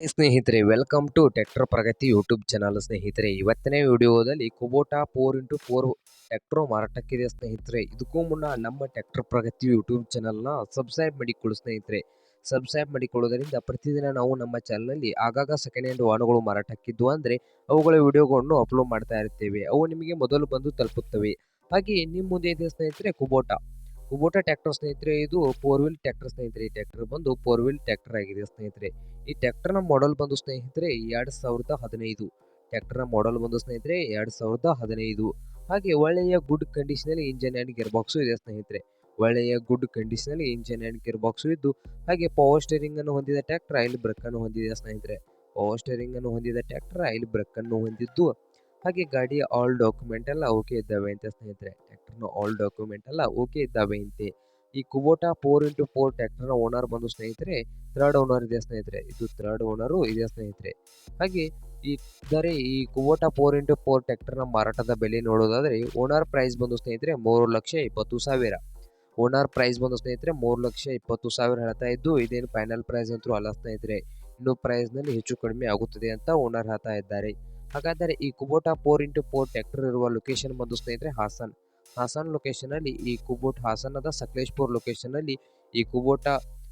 ಸ್ನೇಹಿತರೆ welcome to tractor Pragati YouTube channel ಸ್ನೇಹಿತರೆ. ಇವತ್ತನೇ ವಿಡಿಯೋದಲ್ಲಿ Kubota four into four tractor ಮಾರಾಟಕ್ಕಿದೆ ಸ್ನೇಹಿತರೆ. ಇದಕ್ಕೂ ಮುನ್ನ ನಮ್ಮ ಟ್ರ್ಯಾಕ್ಟರ್ ಪ್ರಗತಿ ಯೂಟ್ಯೂಬ್ ಚಾನಲ್ನ ಸಬ್ಸ್ಕ್ರೈಬ್ ಮಾಡಿಕೊಳ್ಳಿ ಸ್ನೇಹಿತರೆ. ಸಬ್ಸ್ಕ್ರೈಬ್ ಮಾಡಿಕೊಳ್ಳೋದರಿಂದ ಪ್ರತಿದಿನ ನಾವು ನಮ್ಮ ಚಾನಲಲ್ಲಿ ಆಗಾಗ ಸೆಕೆಂಡ್ ಹ್ಯಾಂಡ್ ವಾಹನಗಳು ಮಾರಾಟಕ್ಕಿದ್ದು ಅಂದರೆ ಅವುಗಳ ವಿಡಿಯೋಗಳನ್ನು ಅಪ್ಲೋಡ್ ಮಾಡ್ತಾ ಇರ್ತೇವೆ. ಅವು ನಿಮಗೆ ಮೊದಲು ಬಂದು ತಲುಪುತ್ತವೆ. ಹಾಗೆ ನಿಮ್ಮ ಮುಂದೆ ಇದೆ ಸ್ನೇಹಿತರೆ ಕುಬೋಟಾ ಕುಬೋಟಾ ಟ್ರ್ಯಾಕ್ಟರ್ ಸ್ನೇಹಿತರೆ, ಇದು ಫೋರ್ ವೀಲ್ ಟ್ರ್ಯಾಕ್ಟರ್ ಸ್ನೇಹಿತರೆ. ಈ ಟ್ರ್ಯಾಕ್ಟರ್ ಬಂದು ಫೋರ್ ವೀಲ್ ಟ್ರ್ಯಾಕ್ಟರ್ ಆಗಿದೆ ಸ್ನೇಹಿತರೆ. ಈ ಟ್ರ್ಯಾಕ್ಟರ್ನ ಮಾಡೆಲ್ ಬಂದು ಸ್ನೇಹಿತರೆ, ಎರಡು ಸಾವಿರದ ಹದಿನೈದು. ಟ್ರ್ಯಾಕ್ಟರ್ನ ಮಾಡೆಲ್ ಬಂದು ಸ್ನೇಹಿತರೆ, ಎರಡು ಸಾವಿರದ ಹದಿನೈದು. ಹಾಗೆ ಒಳ್ಳೆಯ ಗುಡ್ ಕಂಡೀಷನಲ್ಲಿ ಇಂಜನ್ ಆ್ಯಂಡ್ ಗೇರ್ ಬಾಕ್ಸು ಇದೆ ಸ್ನೇಹಿತರೆ. ಒಳ್ಳೆಯ ಗುಡ್ ಕಂಡೀಷನಲ್ಲಿ ಇಂಜನ್ ಆ್ಯಂಡ್ ಗೇರ್ ಬಾಕ್ಸು ಇದ್ದು, ಹಾಗೆ ಪವರ್ ಸ್ಟೇರಿಂಗ್ ಅನ್ನು ಹೊಂದಿದ ಟ್ರ್ಯಾಕ್ಟರ್ ಆಯಿಲ್ ಬ್ರೇಕ್ ಅನ್ನು ಹೊಂದಿದೆ ಸ್ನೇಹಿತರೆ. ಪವರ್ ಸ್ಟೇರಿಂಗ್ ಅನ್ನು ಹೊಂದಿದ ಟ್ರ್ಯಾಕ್ಟರ್ ಆಯಿಲ್ ಬ್ರೇಕ್ ಅನ್ನು ಹೊಂದಿದ್ದು, ಹಾಗೆ ಗಾಡಿಯ ಆಲ್ ಡಾಕ್ಯುಮೆಂಟ್ ಎಲ್ಲ ಓಕೆ ಇದ್ದಾವೆ ಅಂತ ಸ್ನೇಹಿತರೆ. ಟ್ರ್ಯಾಕ್ಟರ್ನ ಆಲ್ ಡಾಕ್ಯುಮೆಂಟ್ ಎಲ್ಲ ಓಕೆ ಇದ್ದಾವೆ ಅಂತೆ. ಈ ಕುಬೋಟಾ ಫೋರ್ ಇಂಟು ಫೋರ್ ಟ್ರ್ಯಾಕ್ಟರ್ನ ಓನರ್ ಬಂದು ಸ್ನೇಹಿತರೆ ಥರ್ಡ್ ಓನರ್ ಇದೆ ಸ್ನೇಹಿತರೆ. ಇದು ಥರ್ಡ್ ಓನರು ಇದೆ ಸ್ನೇಹಿತರೆ. ಹಾಗೆ ಈ ಇದ್ದಾರೆ ಈ ಕುಬೋಟಾ ಫೋರ್ ಇಂಟು ಫೋರ್ ಟ್ರ್ಯಾಕ್ಟರ್ನ ಮಾರಾಟದ ಬೆಲೆ ನೋಡೋದಾದರೆ ಓನರ್ ಪ್ರೈಸ್ ಬಂದು ಸ್ನೇಹಿತರೆ ಮೂರು ಲಕ್ಷ ಇಪ್ಪತ್ತು ಸಾವಿರ. ಓನರ್ ಪ್ರೈಸ್ ಬಂದು ಸ್ನೇಹಿತರೆ ಮೂರು ಲಕ್ಷ ಇಪ್ಪತ್ತು ಸಾವಿರ ಹೇಳ್ತಾ ಇದ್ದು, ಇದೇನು ಫೈನಲ್ ಪ್ರೈಸ್ ಅಂತೂ ಅಲ್ಲ ಸ್ನೇಹಿತರೆ. ಇನ್ನು ಪ್ರೈಸ್ನಲ್ಲಿ ಹೆಚ್ಚು ಕಡಿಮೆ ಆಗುತ್ತದೆ ಅಂತ ಓನರ್ ಹೇಳ್ತಾ ಇದ್ದಾರೆ. ಹಾಗಾದರೆ ಈ Kubota four into four tractor ಇರುವ ಲೊಕೇಶನ್ ಬಂದು ಸ್ನೇಹಿತರೆ ಹಾಸನ್. ಹಾಸನ್ ಲೊಕೇಶನಲ್ಲಿ ಈ ಕುಬೋಟ್ ಹಾಸನದ ಸಕಲೇಶ್ಪುರ್ ಲೊಕೇಶನಲ್ಲಿ ಈ Kubota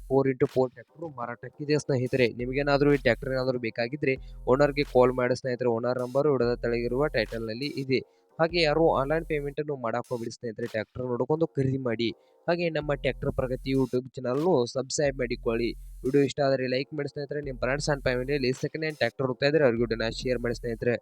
four into four tractor ಮಾರಾಟಕ್ಕಿದೆ ಸ್ನೇಹಿತರೆ. ನಿಮಗೇನಾದರೂ ಈ ಟ್ಯಾಕ್ಟರ್ ಏನಾದರೂ ಬೇಕಾಗಿದ್ದರೆ ಓನರ್ಗೆ ಕಾಲ್ ಮಾಡಿ ಸ್ನೇಹಿತರೆ. ಓನರ್ ನಂಬರು ಇಡದ ತಳಗಿರುವ ಟೈಟಲ್ನಲ್ಲಿ ಇದೆ. ಹಾಗೆ ಯಾರು ಆನ್ಲೈನ್ ಪೇಮೆಂಟನ್ನು ಮಾಡಕ್ಕೆ ಹೋಗಿ ಸ್ನೇಹಿತರೆ. ಟ್ಯಾಕ್ಟರ್ ನೋಡ್ಕೊಂಡು ಖರೀದಿ ಮಾಡಿ. ಹಾಗೆ ನಮ್ಮ ಟ್ಯಾಕ್ಟರ್ ಪ್ರಗತಿ ಯೂಟ್ಯೂಬ್ ಚಾನಲ್ನು ಸಬ್ಸ್ಕ್ರೈಬ್ ಮಾಡಿಕೊಳ್ಳಿ. ವಿಡಿಯೋ ಇಷ್ಟ ಆದರೆ ಲೈಕ್ ಮಾಡಿ ಸ್ನೇಹಿತರೆ. ನಿಮ್ಮ ಫ್ರೆಂಡ್ಸ್ ಆ್ಯಂಡ್ ಫ್ಯಾಮಿಲಿಯಲ್ಲಿ ಸೆಕೆಂಡ್ ಹ್ಯಾಂಡ್ ಟ್ಯಾಕ್ಟರ್ ಹೋಗ್ತಾ ಇದ್ದರೆ ಅವ್ರಿಗೆ ಶೇರ್ ಮಾಡಿ ಸ್ನೇಹಿತರೆ.